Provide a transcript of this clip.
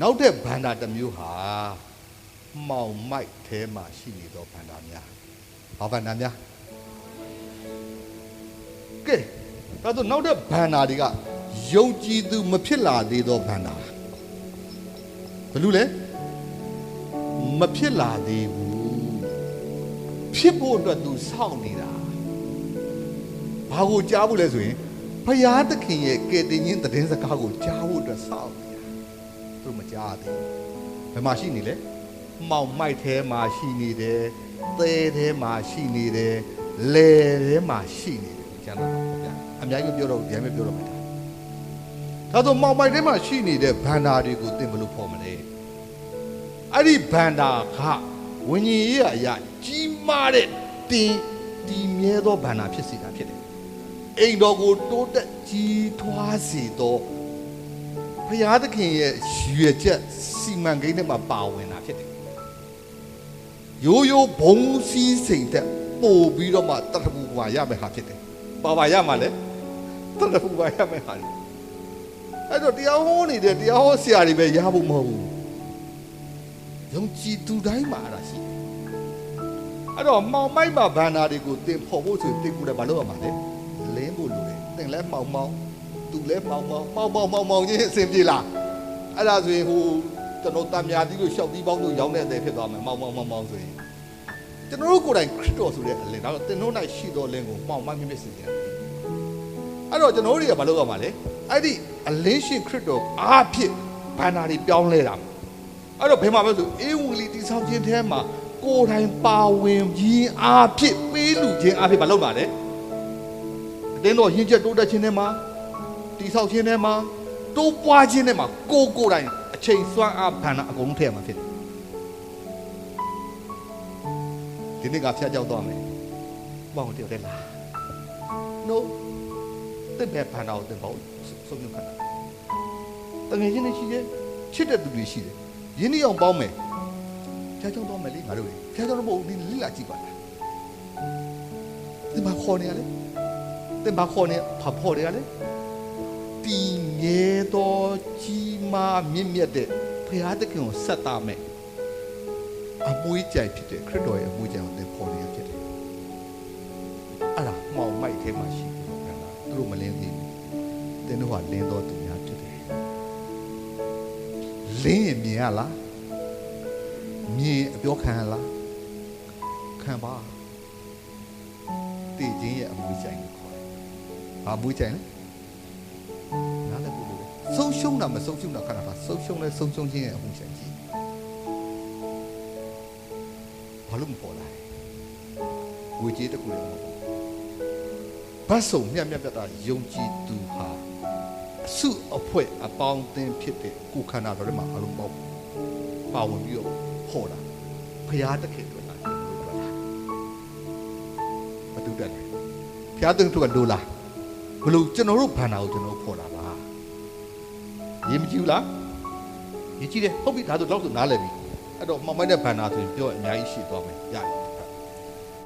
နောက်တဲ့ဘန္တာတစ်မျိုးဟာမှောင်မိုက်ထဲမှာရှိနေသောဘန္တာများဘာဘန္တာများကဲဒါဆိုနောက်တဲ့ဘန္တာတွေကယုံကြည်သူမဖြစ်လာသေးသောဘန္တာဘယ်လိုလဲမဖြစ်လာသေးဘူးဖြစ်ဖို့အတွက်သူစောင့်နေတာဘာကိုကြားဖို့လဲဆိုရင်ဖယားသခင်ရဲ့ကယ်တင်ရှင်သတင်းစကားကိုကြားဖို့အတွက်စောင့်နေတာ သူမကြားသေးဘူးဘယ်မှာရှိနေလဲမှောင်မိုက်ထဲမှာရှိနေတယ်သဲထဲမှာရှိနေတယ်လေထဲမှာရှိနေတယ်ကျန်တော့ဗျာအများကြီးပြောတော့ဗျာမပြောတော့မှာဒါဒါဆိုမှောင်မိုက်ထဲမှာရှိနေတဲ့ဘန္တာတွေကိုသင်ဘယ်လိုဖော်မလဲအဲ့ဒီဘန္တာကဝิญဉ်ရေးအရာကြီးမားတဲ့တင်ဒီမြဲသောဘန္တာဖြစ်စေတာဖြစ်တယ်အိမ်တော်ကိုတိုးတက်ကြီးထွားစေသော ဘုရားသခင်ရဲ့ရွယ်ချက်စီမံကိန်းထဲမှာပါဝင်တာဖြစ်တယ်။ရိုးရိုးဘုံစည်းစိမ်တဲ့ပို့ပြီးတော့မှတတပူပါရမယ်ဟာဖြစ်တယ်။ပါပါရမှာလေတတပူပါရမယ်ဟာလေ။အဲ့တော့တရားဟောနေတဲ့တရားဟောဆရာတွေပဲရဖို့မဟုတ်ဘူး။ယုံကြည်သူတိုင်းမှာအဲ့ဒါရှိတယ်။အဲ့တော့မောင်မိုက်မှာဘန္နာတွေကိုတင်ဖို့ဖို့ဆိုတင်ကူတယ်မလုပ်ရမှာလေ။လင်းဖို့လိုတယ်။တင်လဲမောင်မောင် သူလဲမောင်မောင်မောင်မောင်မောင်မောင်ချင်းအဆင်ပြေလားအဲ့ဒါဆိုရင်ဟိုကျွန်တော်တံမြာသီးလို့ရှောက်သီးပေါင်းလို့ရောင်းတဲ့အသေးဖြစ်သွားမယ်မောင်မောင်မောင်မောင်ဆိုရင်ကျွန်တော်တို့ကိုယ်တိုင်ခရစ်တော်ဆိုတဲ့အလင်းဒါတော့တင်တို့၌ရှိတော်လင်းကိုမောင်မိုင်းမြင့်မြင့်စင်ကြတယ်အဲ့တော့ကျွန်တော်တို့တွေကမလုပ်ရမှာလေအဲ့ဒီအလင်းရှင်ခရစ်တော်အားဖြင့်ဘန္နာတွေပြောင်းလဲတာအဲ့တော့ဘယ်မှာပဲဆိုအေဝံဂေလိတိဆောင်ခြင်းထဲမှာကိုယ်တိုင်ပါဝင်ခြင်းအားဖြင့်ပေးလူခြင်းအားဖြင့်မလုပ်ပါနဲ့အတင်းတော်ရင်းချက်တိုးတက်ခြင်းထဲမှာ တိဆောက်ခြင်းထဲမှာတိုးပွားခြင်းထဲမှာကိုယ်ကိုယ်တိုင်အချိန်စွမ်းအားဘဏ္ဍအကုန်လုံးထည့်ရမှာဖြစ်တယ်ဒီနေ့ကဖျားကြောက်သွားမယ်။ဘောင်းတယောက်တည်းလား No တဲ့ဘယ်ဘဏ္ဍကိုတင်ပေါ့ဆုံးဖြတ်ခဏတငယ်ချင်းတွေရှိတယ်ချစ်တဲ့သူတွေရှိတယ်ရင်းနှီးအောင်ပေါင်းမယ်ဖျားကြောက်သွားမယ်လေငါတို့လေဖျားကြောက်တော့မဟုတ်ဘူးဒီလိလာကြည့်ပါလားဒီမှာခေါ်နေရလေတင်ဘာခေါ်နေဖာဖော်နေရလေ တည်ငဲသောကြီးမားမြင့်မြတ်တဲ့ဖရာသခင်ကိုဆက်တာမယ်အမွေးကြိုင်ဖြစ်တဲ့ခရစ်တော်ရဲ့အမွေးကြိုင်ကိုသင်ဖော်နေရဖြစ်တယ်အဲ့ဒါမှောင်မိုက်ထဲမှာရှိတယ်ဘုရားသူတို့မလင်းသေးဘူးသင်တို့ဟာလင်းတော်သူများဖြစ်တယ်လင်းရင်မြင်ရလားမြင်အပြောခံရလားခံပါတည်ခြင်းရဲ့အမွေးကြိုင်ကိုခေါ်တယ်ဘာအမွေးကြိုင်လဲနားလည်းပို့လို့ ဆုံးရှုံးတာမဆုံးရှုံးတာခဏခါဆုံးရှုံးလဲဆုံးရှုံးခြင်းရဲ့အမှုဆိုင်ကြီးဘာလို့မပေါ်လာလဲဝေကြီးတစ်ခုလည်းမဟုတ်ဘူးဘတ်စုံမြတ်မြတ်ပြတ်တာယုံကြည်သူဟာအစုအဖွဲ့အပေါင်းအသင်းဖြစ်တဲ့ကိုယ်ခန္ဓာတော်ထဲမှာအလုံးပေါင်းပါဝင်ပြီးတော့ဟောတာဖရာတခင်တို့လားမတူတတ်တယ်ဖရာတခင်တို့ကလိုလားဘလို့ကျွန်တော်တို့ဘန္နာကိုကျွန်တော်တို့ဖော်တာပါ ရေးမကြည့်ဘူးလားရေးကြည့်တယ်ဟုတ်ပြီဒါဆိုတော့ဆိုနားလည်ပြီအဲ့တော့မှောင်မိုက်တဲ့ဘန္နာဆိုရင်ပြောရင်အများကြီးရှိသွားမယ်ရတယ်